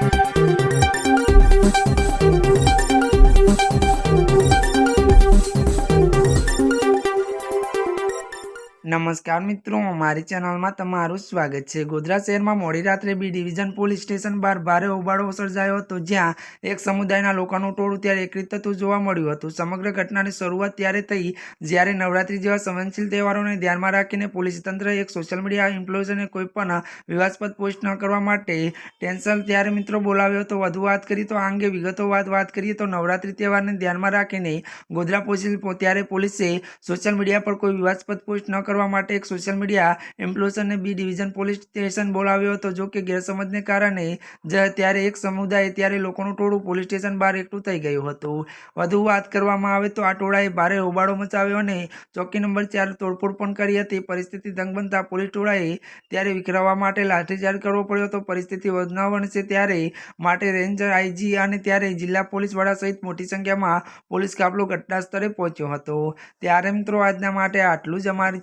Thank you. નમસ્કાર મિત્રો, મારી ચેનલમાં તમારું સ્વાગત છે. ગોધરા શહેરમાં મોડી રાત્રે બી ડિવિઝન પોલીસ સ્ટેશન બહાર ભારે હોબાળો સર્જાયો હતો, જ્યાં એક સમુદાયના લોકોનું ટોળું ત્યારે એકત્રિત થતું જોવા મળ્યું હતું. સમગ્ર ઘટનાની શરૂઆત ત્યારે થઈ, જ્યારે નવરાત્રી જેવા સંવેદનશીલ તહેવારોને ધ્યાનમાં રાખીને પોલીસ તંત્રએ એક સોશિયલ મીડિયા ઇન્ફ્લુએન્સરને કોઈ પણ વિવાદાસ્પદ પોસ્ટ ન કરવા માટે ટેન્શન ત્યારે મિત્રો બોલાવ્યો હતો. વધુ વાત કરીએ તો આ અંગે વિગતો વાત વાત કરીએ તો નવરાત્રી તહેવારને ધ્યાનમાં રાખીને ગોધરા પોલીસ ત્યારે પોલીસે સોશિયલ મીડિયા પર કોઈ વિવાદસ્પદ પોસ્ટ ન કરવા માટે એક સોશિયલ મીડિયા ઇન્ફ્લુએન્સરને બી ડિવિઝન પોલીસ સ્ટેશન બોલાવ્યો હતો. જો કે ગેરસમજને કારણે જ ત્યારે એક સમુદાય ત્યારે લોકોનું ટોળું પોલીસ સ્ટેશન બહાર એકઠું થઈ ગયું હતું. વધુ વાત કરવામાં આવે તો આ ટોળાએ ભારે હોબાળો મચાવ્યો અને ચોકી નંબર ચાર તોડફોડ પણ કરી હતી. પરિસ્થિતિ દંગ બનતા પોલીસ ટોળાએ ત્યારે વિખરાવવા માટે લાઠીચાર્જ કરવો પડ્યો હતો. પરિસ્થિતિ ન બનશે ત્યારે માટે રેન્જર આઈજી અને ત્યારે જિલ્લા પોલીસ વડા સહિત મોટી સંખ્યામાં પોલીસ કાફલો ઘટના સ્થળે પહોંચ્યો હતો. ત્યારે મિત્રો, આજના માટે આટલું જ. અમારી